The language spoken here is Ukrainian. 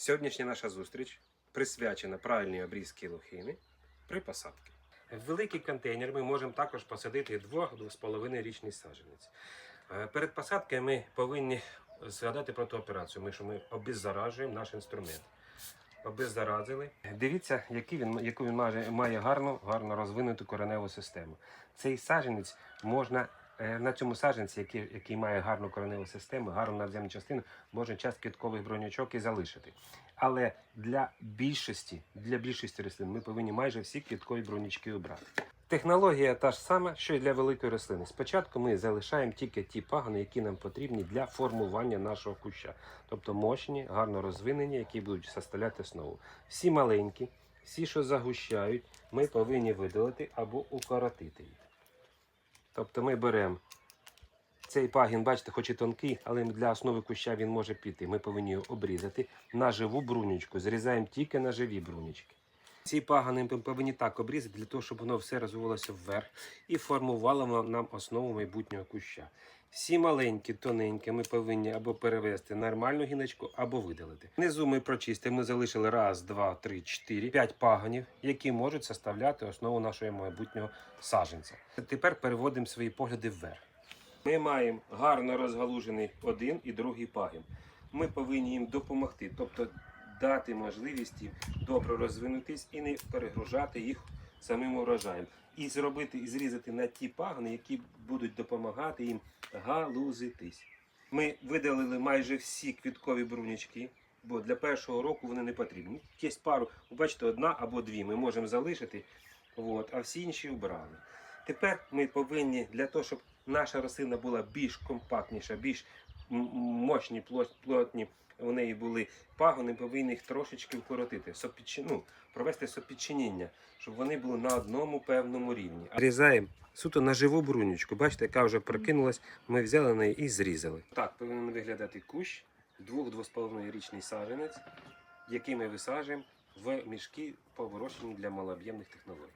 Сьогоднішня наша зустріч присвячена правильній обрізці лохини при посадці. В великий контейнер ми можемо також посадити 2-2,5 річний саджанець. Е, Перед посадкою ми повинні згадати про ту операцію, ми, що ми обеззаражуємо наш інструмент. Обеззаразили. Дивіться, який він, яку він має, гарну, гарно розвинуту кореневу систему. Цей саджанець можна на цьому саджанці, який, який має гарну кореневу систему, гарну надземну частину, можна часть квіткових бронячок і залишити. Але для більшості, для більшості рослин ми повинні майже всі квіткові бронячки обрати. Технологія та ж сама, що й для великої рослини. Спочатку ми залишаємо тільки ті пагони, які нам потрібні для формування нашого куща, тобто мощні, гарно розвинені, які будуть составляти основу. Всі маленькі, всі, що загущають, ми повинні видалити або укоротити їх. Тобто ми беремо цей пагін, бачите, хоч і тонкий, але для основи куща він може піти. Ми повинні його обрізати на живу брунючку. Зрізаємо тільки на живі брунючки. Ці пагани ми повинні так обрізати, для того, щоб воно все розвивалося вверх і формувало нам основу майбутнього куща. Всі маленькі, тоненькі ми повинні або перевести нормальну гіночку, або видалити. Внизу ми прочистимо, ми залишили раз, два, три, чотири, п'ять паганів, які можуть составляти основу нашого майбутнього саджанця. Тепер переводимо свої погляди вверх. Ми маємо гарно розгалужений один і другий пагін. Ми повинні їм допомогти, тобто дати можливість їм добре розвинутись і не перегружати їх самим урожаєм. І зробити і зрізати на ті пагони, які будуть допомагати їм галузитись. Ми видалили майже всі квіткові брунячки, бо для першого року вони не потрібні. Є пару, бачите, одна або дві ми можемо залишити, от, а всі інші обрали. Тепер ми повинні для того, щоб наша рослина була більш компактніша, більш мощні, плот- плотні у неї були пагони, повинні їх трошечки вкоротити, ну, провести сопідчинення, щоб вони були на одному певному рівні. Різаємо суто на живу брунючку. Бачите, яка вже прокинулась, ми взяли неї і зрізали. Так повинен виглядати кущ, двох-двох річний саджанець, який ми висаджуємо в мішки по вирощенню для малооб'ємних технологій.